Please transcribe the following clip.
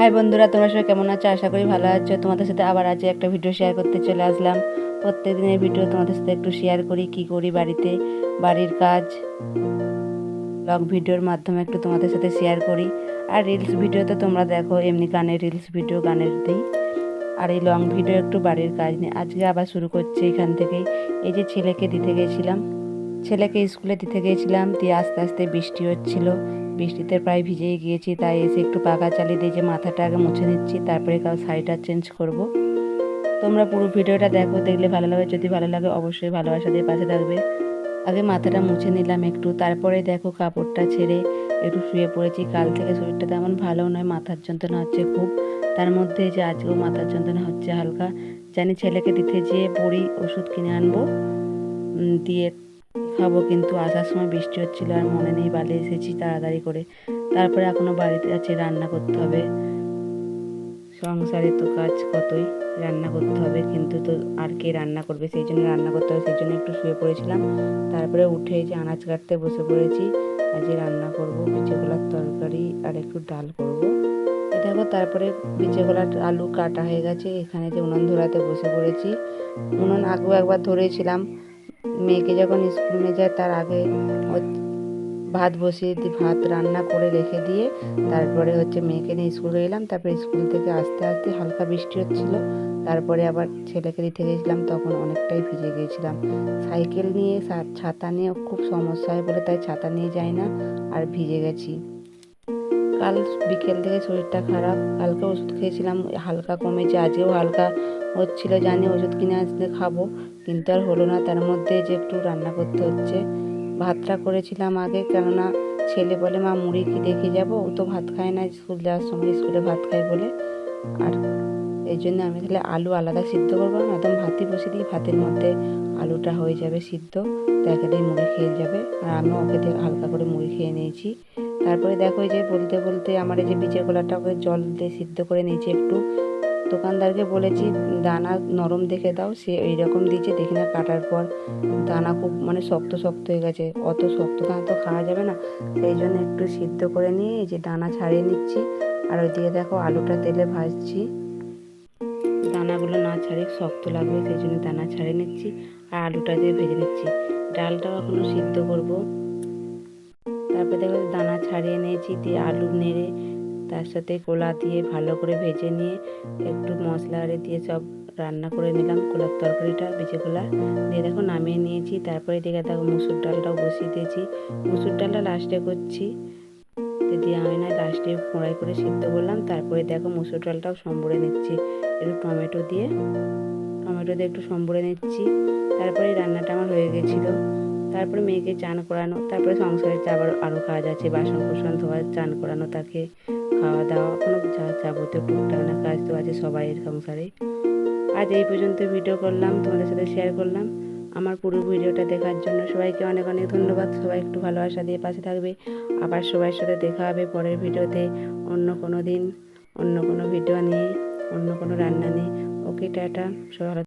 High বন্ধুরা, তোমরা সবাই কেমন আছো? আশা করি ভালো আছো। তোমাদের সাথে আবার আজ একটা ভিডিও শেয়ার করতে চলে আসলাম। প্রত্যেক দিনের ভিডিও তোমাদের সাথে একটু শেয়ার করি, কি করি বাড়িতে, বাড়ির কাজ ব্লগ ভিডিওর মাধ্যমে একটু তোমাদের সাথে শেয়ার করি। আর রিলস ভিডিও তো তোমরা দেখো, এমনি গানের রিলস ভিডিও গানের দিই। আর এই লং ভিডিও একটু বাড়ির কাজ নিয়ে। আজকে আবার শুরু করছি এখান থেকেই। এই যে ছেলেকে দিতে গেছিলাম, ছেলেকে স্কুলে দিতে গিয়েছিলাম দিয়ে আস্তে আস্তে বৃষ্টি হচ্ছিল। বৃষ্টিতে প্রায় ভিজেই গিয়েছি, তাই এসে একটু পাকা চালিয়ে দিয়ে যে মাথাটা আগে মুছে নিচ্ছি, তারপরে কাল শাড়িটা চেঞ্জ করব। তোমরা পুরো ভিডিওটা দেখো, দেখলে ভালো লাগে, যদি ভালো লাগে অবশ্যই ভালোবাসা দিয়ে পাশে থাকবে। আগে মাথাটা মুছে নিলাম একটু, তারপরে দেখো কাপড়টা ছেড়ে একটু শুয়ে পড়েছি। কাল থেকে শরীরটা তেমন ভালো নয়, মাথার যন্ত্রণা হচ্ছে খুব। তার মধ্যে যে আজকেও মাথার যন্ত্রণা হচ্ছে হালকা। জানি ছেলেকে দিতে যেয়ে বড়ি ওষুধ কিনে আনব দিয়ে খাব, কিন্তু আসার সময় বৃষ্টি হচ্ছিল আর মনে নেই বালে এসেছি তাড়াতাড়ি করে। তারপরে এখনও বাড়িতে আছে, রান্না করতে হবে। সংসারে তো কাজ কতই রান্না করতে হবে, কিন্তু তো আর কে রান্না করবে? সেই জন্য রান্না করতে হবে, সেই জন্য একটু শুয়ে পড়েছিলাম। তারপরে উঠে যে আনাজ কাটতে বসে পড়েছি, আজকে রান্না করব বিচে গোলার তরকারি আর একটু ডাল করব। এই দেখো, তারপরে বিচে গোলার আলু কাটা হয়ে গেছে, এখানে যে উনুন ধরাতে বসে পড়েছি। উনুন আগেও একবার ধরেছিলাম মেয়েকে যখন স্কুল নিয়ে যায়, তার আগে ভাত বসিয়ে দিয়ে ভাত রান্না করে রেখে দিয়ে তারপরে হচ্ছে মেয়েকে নিয়ে স্কুলে গেলাম তারপরে স্কুল থেকে আস্তে আস্তে হালকা বৃষ্টি হচ্ছিল। তারপরে আবার ছেলেকে দিতে গেছিলাম, তখন অনেকটাই ভিজে গিয়েছিলাম। সাইকেল নিয়ে ছাতা নিয়ে, খুব সমস্যা হয় বলে তাই ছাতা নিয়ে যাই না, আর ভিজে গেছি। কাল বিকেল থেকে শরীরটা খারাপ, কালকে ওষুধ খেয়েছিলাম, হালকা কমেছে, আজকেও হালকা হচ্ছিল, জানি ওষুধ কিনে আসলে খাব। কিন্তু আর হলো না। তার মধ্যে যে একটু রান্না করতে হচ্ছে। ভাতটা করেছিলাম আগে, কেননা ছেলে বলে, মা, মুড়ি কি রেখে যাব? ও তো ভাত খায় না, স্কুল যাওয়ার সময় স্কুলে ভাত খায় বলে। আর এই জন্য আমি তাহলে আলু আলাদা সিদ্ধ করব না, একদম ভাতই বসে দিই। ভাতের মধ্যে আলুটা হয়ে যাবে সিদ্ধ। তাকে দিয়ে মুড়ি খেয়ে যাবে। আর আমি ওকে দিয়ে হালকা করে মুড়ি খেয়ে নিয়েছি। তারপরে দেখো যে বলতে বলতে আমার এই যে বীজের গোলাটা ওকে জল দিয়ে সিদ্ধ করে নিয়েছি একটু। দোকানদারকে বলেছি, দানা নরম দেখে দাও, সে এইরকম দিয়েছে, দেখি না কাটার পর দানা খুব মানে শক্ত শক্ত হয়ে গেছে, অত শক্ত দানা তো খাওয়া যাবে না। সেই জন্য একটু সিদ্ধ করে নিয়ে এই যে দানা ছাড়িয়ে নিচ্ছি, আর ওই ওইদিকে দেখো আলুটা তেলে ভাজছি। দানাগুলো না ছাড়িয়ে শক্ত লাগবে, সেই জন্য দানা ছাড়িয়ে নিচ্ছি আর আলুটা দিয়ে ভেজে নিচ্ছি। ডালটাও এখনও সিদ্ধ করব। তারপরে দেখো দানা ছাড়িয়ে নিয়েছি, দিয়ে আলু নেড়ে তার সাথে কোলা দিয়ে ভালো করে ভেজে নিয়ে একটু মশলা আরে দিয়ে সব রান্না করে নিলাম। কোলার তরকারিটা বেঁচে কোলা দিয়ে দেখো নামিয়ে নিয়েছি। তারপরে দিকে দেখো মুসুর ডালটাও বসিয়ে দিয়েছি। মুসুর ডালটা লাস্টে করছি। দিয়ে আমি না লাস্টে কড়াই করে সিদ্ধ করলাম, তারপরে দেখো মুসুর ডালটাও সম্বরে নিচ্ছি। একটু টমেটো দিয়ে টমেটো দিয়ে একটু সম্বরে নিচ্ছি। তারপরে রান্নাটা আমার হয়ে গেছিল। তারপরে মেয়েকে চান করানো, তারপরে সংসারের যে আবার আরও কাজ আছে। বাসন কোসন ধোয়া, চান করানো তাকে খাওয়া দাওয়া, কোনো যা যাবতীয় টুকটাক না কাজ তো আছে সবাই সংসারে আজ এই পর্যন্ত ভিডিও করলাম, তোমাদের সাথে শেয়ার করলাম। আমার পুরো ভিডিওটা দেখার জন্য সবাইকে অনেক অনেক ধন্যবাদ। সবাই একটু ভালোবাসা দিয়ে পাশে থাকবে। আবার সবার সাথে দেখা হবে পরের ভিডিওতে অন্য কোনো দিন, অন্য কোনো ভিডিও নিয়ে, অন্য কোনো রান্না নিয়ে। ওকে টাটা, সবাই